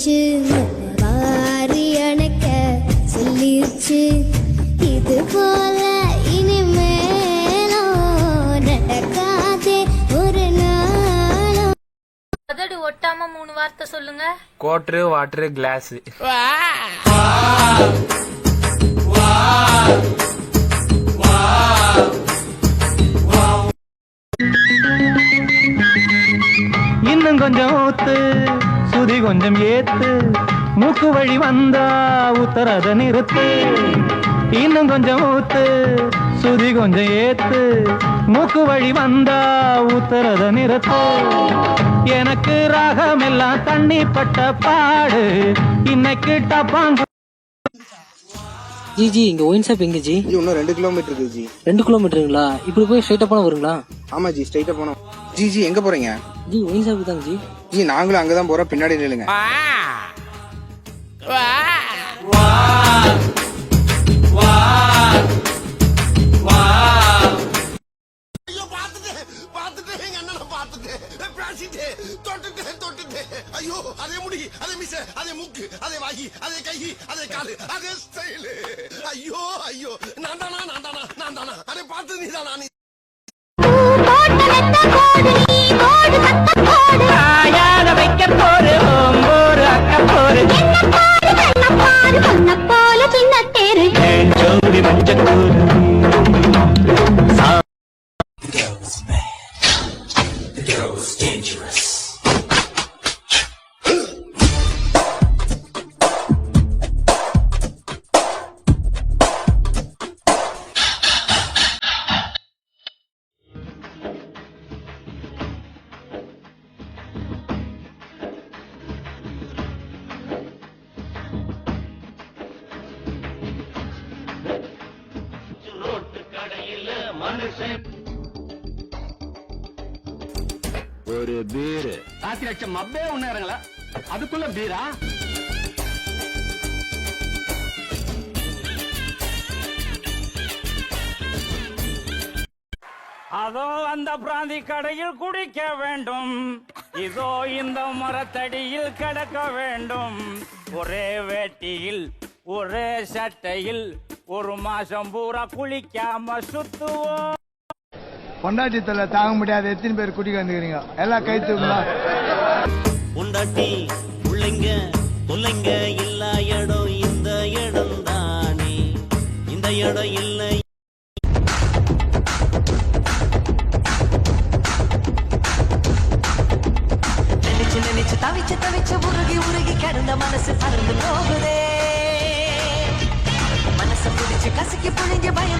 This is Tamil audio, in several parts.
வந்துருச்சு வாரி அணைக்க சொல்லிருச்சு. இது போல உதடு ஒட்டாம மூணு வார்த்தை சொல்லுங்க. கோட்ரு வாட்டரு கிளாஸ் இன்னும் கொஞ்சம் ஊத்து. சுதி கொஞ்சம் ஏத்து. மூக்கு வழி வந்தா உத்தரத நிறுத்து. இன்னும் கொஞ்சம் ஊத்து சுதி கொஞ்சம் ஏத்து. மூக்கு வழி வந்தா உத்தரத நிறுத்து. எனக்கு ராகம் எல்லாம் தண்ணி பட்ட பாடு. இன்னைக்கு டப்பாங்கு ஜி ஜி இங்க ஒயின் ஷாப் எங்க ஜி இன்னும் ரெண்டு கிலோமீட்டர் இருக்கு ஜி. ரெண்டு கிலோமீட்டருங்களா? இப்படி போய் ஸ்ட்ரைட்டா போனா வருங்களா? ஆமா ஜி ஸ்ட்ரைட்டா போனோம் ஜி ஜி எங்க போறீங்க? ஜி ஒயின் ஷாப் தாங்க ஜி. ஜி நாங்களும் அங்கதான் போறோம். பின்னாடி நில்லுங்க. பார்த்துட்டு எங்க அண்ணனை பார்த்துட்டு. பேசிட்டு தொட்டுட்டு தொட்டுட்டு. ஐயோ அதே முடி அதே மிச அதே மூக்கு அதே வாகி அதே கை அதே காலு அதே ஸ்டைலு ஐயோ ஐயோ. நான் தானா நான் தானா நான் தானா. அதே பார்த்து நீ தானா நீ. ஒரு பீரு ராத்திரி லட்சம் மப்பே ஒண்ணு இறங்கல. அதுக்குள்ள பீரா அதோ அந்த பிராந்தி கடையில் குடிக்க வேண்டும். இதோ இந்த மரத்தடியில் கிடக்க வேண்டும். ஒரே வேட்டியில் ஒரே சட்டையில் ஒரு மாசம் பூரா குளிக்காம சுத்துவோம் பொண்டாட்டி தொல்லை தாங்க முடியாத. எத்தனை பேர் குடிக்க வந்துக்கிறீங்க? எல்லாம் கை தூக்குங்களா பொண்டாட்டி பிள்ளைங்க தொல்லைங்க இல்ல இடம் இந்த இடம் தானே. இந்த இடம் இல்லை. நினைச்சு நினைச்சு தவிச்சு தவிச்சு உருகி உருகி கிடந்த மனசு பறந்து போகுதே. பிடிச்சு கசக்கி புழிஞ்சு பயம்.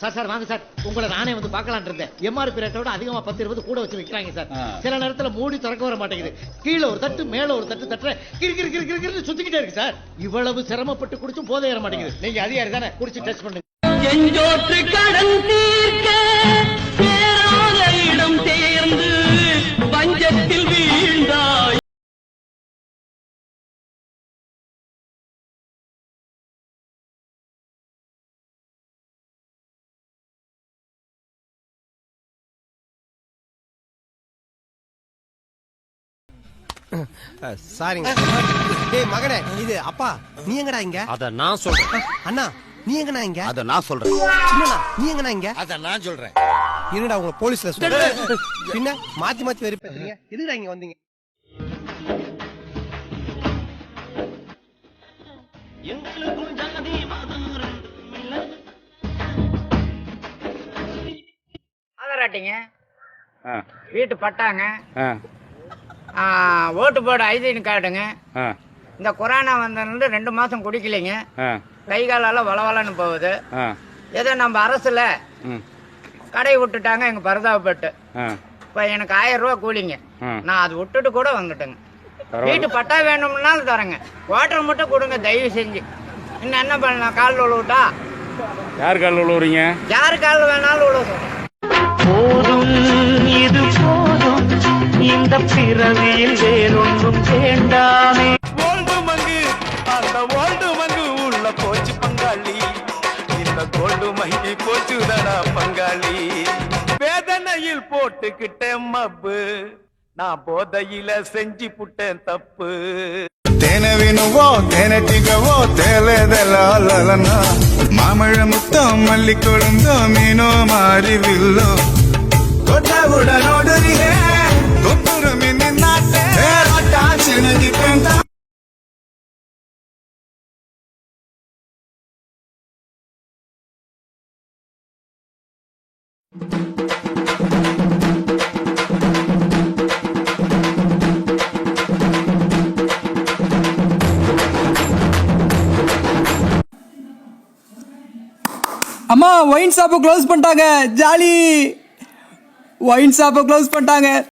சார் சார் வாங்க சார். உங்களை நானே வந்து இருந்தேன். எம்ஆர்பி ரேட்டை விட அதிகமா பத்து இருபது கூட வச்சு விற்கிறாங்க சார். சில நேரத்துல மூடி திறக்க வர மாட்டேங்குது. கீழே ஒரு தட்டு மேல ஒரு தட்டு தட்டுற கிரு கிரு கிரு கிரு கிருன்னு சுத்திக்கிட்டே இருக்கு சார். இவ்வளவு சிரமப்பட்டு குடிச்சும் போதை ஏற மாட்டேங்குது. நீங்க அதிகாரி தானே? குடிச்சு டெஸ்ட் பண்ணுங்க. சாரிங்க. டேய் மகனே இது அப்பா நீ எங்கடா இங்க? அத நான் சொல்றேன். அண்ணா நீ எங்கடா இங்க? அத நான் சொல்றேன். சின்னண்ணா நீ எங்கடா இங்க? அத நான் சொல்றேன். இருடா உங்க போலீஸ்ல சொல்றேன் பின்ன மாத்தி மாத்தி வெறி பேசுறீங்க. எதுக்குடா இங்க வந்தீங்க? எங்களுக்கும் ஜாதி மதம் ரெண்டும் இல்ல ஆதாராட்டிங்க வீட்டு பட்டாங்க. ஆ, ஓட்டு போட ஐடி கார்டுங்க இந்த கொரோனா வந்ததுல ரெண்டு மாசம் குடிக்கலைங்க. கை காலால வளவலன்னு போகுது. ஏதோ நம்ம அரசுல கடை விட்டுட்டாங்க எங்க பரிதாபப்பட்டு. இப்ப எனக்கு ஆயிரம் ரூபாய் கூலிங்க. நான் அது விட்டுட்டு கூட வந்துட்டேங்க. வீட்டு பட்டா வேணும்னாலும் தரேங்க. வாட்டர் மட்டும் கொடுங்க தயவு செஞ்சு. இன்னும் என்ன பண்ணலாம்? கால் விழுவிட்டா யார் கால் விழுவுறீங்க யாரு கால் வேணாலும் இது போதும் இந்த பிறவியில் வேறொன்றும் வேண்டாமே. ஓல்டு மங்கு அந்த ஓல்டு மங்கு உள்ள போச்சு பங்காளி. இந்த கோல்டு மங்கி போச்சுதடா பங்காளி. வேதனையில் போட்டுக்கிட்டேன் மப்பு. நான் போதையில செஞ்சு புட்டேன் தப்பு. தேனவினுவோ தேனட்டிகவோ தேலதெல்லாலனா மாமழ முத்தம் மல்லி கொழுந்தோ மீனோ மாறிவில்லோ கொட்டாவுடனோடு நீ அம்மா ஒயின் ஷாப்பை க்ளோஸ் பண்ணிட்டாங்க. ஜாலி. ஒயின் ஷாப்பை க்ளோஸ் பண்ணிட்டாங்க.